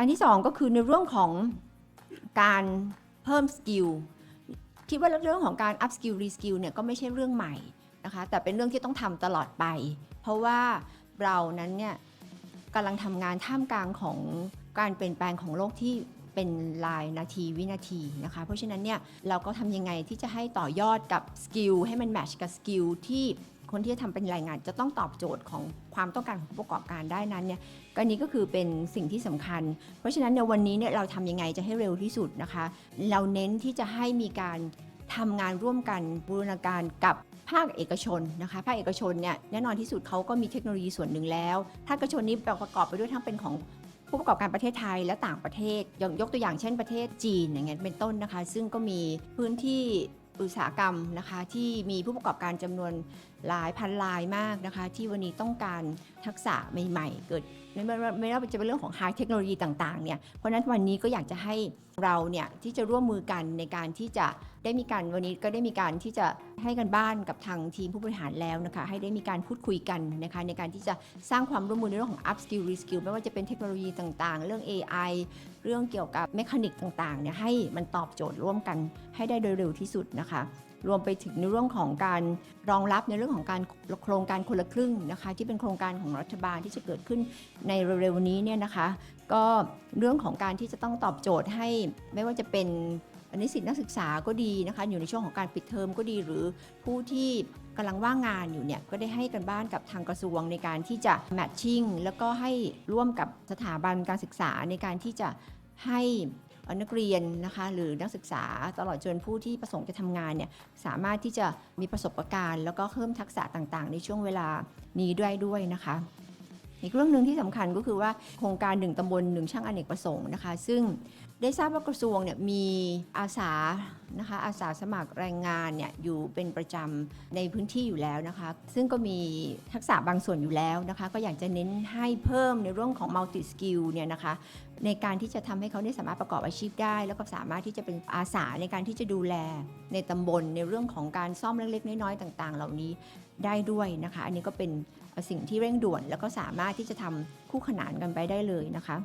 อันที่สองก็คือในเรื่องของการเพิ่มสกิลคิดว่าเรื่องของการ up skill re skill เนี่ยก็ไม่ใช่เรื่องใหม่นะคะแต่เป็นเรื่องที่ต้องทำตลอดไป เพราะว่าเรานั้นเนี่ยกำลังทำงานท่ามกลางของการเปลี่ยนแปลงของโลกที่เป็นรายนาทีวินาทีนะคะเพราะฉะนั้นเนี่ยเราก็ทำยังไงที่จะให้ต่อยอดกับสกิลให้มันแมทช์กับสกิลที่ คนที่จะทำเป็นรายงานจะต้องตอบโจทย์ของความต้องการของผู้ประกอบการได้นั้นเนี่ยก็นี้ก็คือเป็นสิ่งที่สำคัญ เพราะฉะนั้นในวันนี้เนี่ยเราทำยังไงจะให้เร็วที่สุดนะคะ เราเน้นที่จะให้มีการทำงานร่วมกันบูรณาการกับภาคเอกชนนะคะภาคเอกชนเนี่ยแน่นอนที่สุดเขาก็มีเทคโนโลยีส่วนหนึ่งแล้วภาคเอกชนนี้ประกอบไปด้วยทั้งเป็นของผู้ประกอบการประเทศไทยและต่างประเทศอยกยกตัวอย่างเช่นประเทศจีนอย่างเงี้ยเป็นต้นนะคะ ซึ่งก็มีพื้นที่ อุตสาหกรรมนะคะที่มีผู้ประกอบการจำนวนหลายพันรายมากนะคะที่วันนี้ต้องการทักษะใหม่ ๆ เกิดไม่ไม่ไม่ว่าจะเป็นเรื่องของไฮเทคโนโลยีต่างๆเนี่ยเพราะนั้นวันนี้ก็อยากจะให้เราเนี่ยที่จะร่วมมือกันในการที่จะได้มีการวันนี้ก็ได้มีการที่จะให้กันบ้านกับทางทีมผู้บริหารแล้วนะคะให้ได้มีการพูดคุยกันนะคะในการที่จะสร้างความร่วมมือในเรื่องของ up skill re skill ไม่ว่าจะเป็นเทคโนโลยีต่างๆ เรื่อง AI เรื่องเกี่ยวกับเมคานิกต่างๆเนี่ยให้มันตอบโจทย์ร่วมกันให้ได้โดยเร็วที่สุดนะคะรวมไปถึงในเรื่องของการรองรับในเรื่องของการโครงการคนละครึ่งนะคะที่เป็นโครงการของรัฐบาลที่จะเกิดขึ้นในเร็วๆนี้เนี่ยนะคะ ก็เรื่องของการที่จะต้องตอบโจทย์ให้ไม่ว่าจะเป็น นิสิตนักศึกษาก็ดีนะคะอยู่ในช่วงของการปิดเทอมก็ดี หรือผู้ที่กำลังว่างงานอยู่เนี่ยก็ได้ให้กันบ้านกับทางกระทรวงในการที่จะแมทชิ่งแล้วก็ให้ร่วมกับสถาบันการศึกษาในการที่จะให้นักเรียนนะคะหรือนักศึกษาตลอดจนผู้ที่ประสงค์จะทำงานเนี่ยสามารถที่จะมีประสบการณ์ แล้วก็เพิ่มทักษะต่างๆ ในช่วงเวลานี้ด้วยด้วยนะคะ อีกเรื่องหนึ่งที่สำคัญก็คือว่าโครงการหนึ่งตำบลหนึ่งช่างอเนกประสงค์นะคะ ซึ่งได้ทราบว่ากระทรวงเนี่ยมีอาสานะคะอาสาสมัครแรงงานเนี่ยอยู่เป็นประจำในพื้นที่อยู่แล้วนะคะ ซึ่งก็มีทักษะบางส่วนอยู่แล้วนะคะ ก็อยากจะเน้นให้เพิ่มในเรื่องของ multi skill เนี่ยนะคะในการที่จะทำให้เขาได้สามารถประกอบอาชีพได้ แล้วก็สามารถที่จะเป็นอาสาในการที่จะดูแลในตำบลในเรื่องของการซ่อมเล็กๆ น้อยๆต่าง ๆ เหล่านี้ ได้ด้วยนะคะ อันนี้ก็เป็นสิ่งที่เร่งด่วน แล้วก็สามารถที่จะทำคู่ขนานกันไปได้เลยนะคะ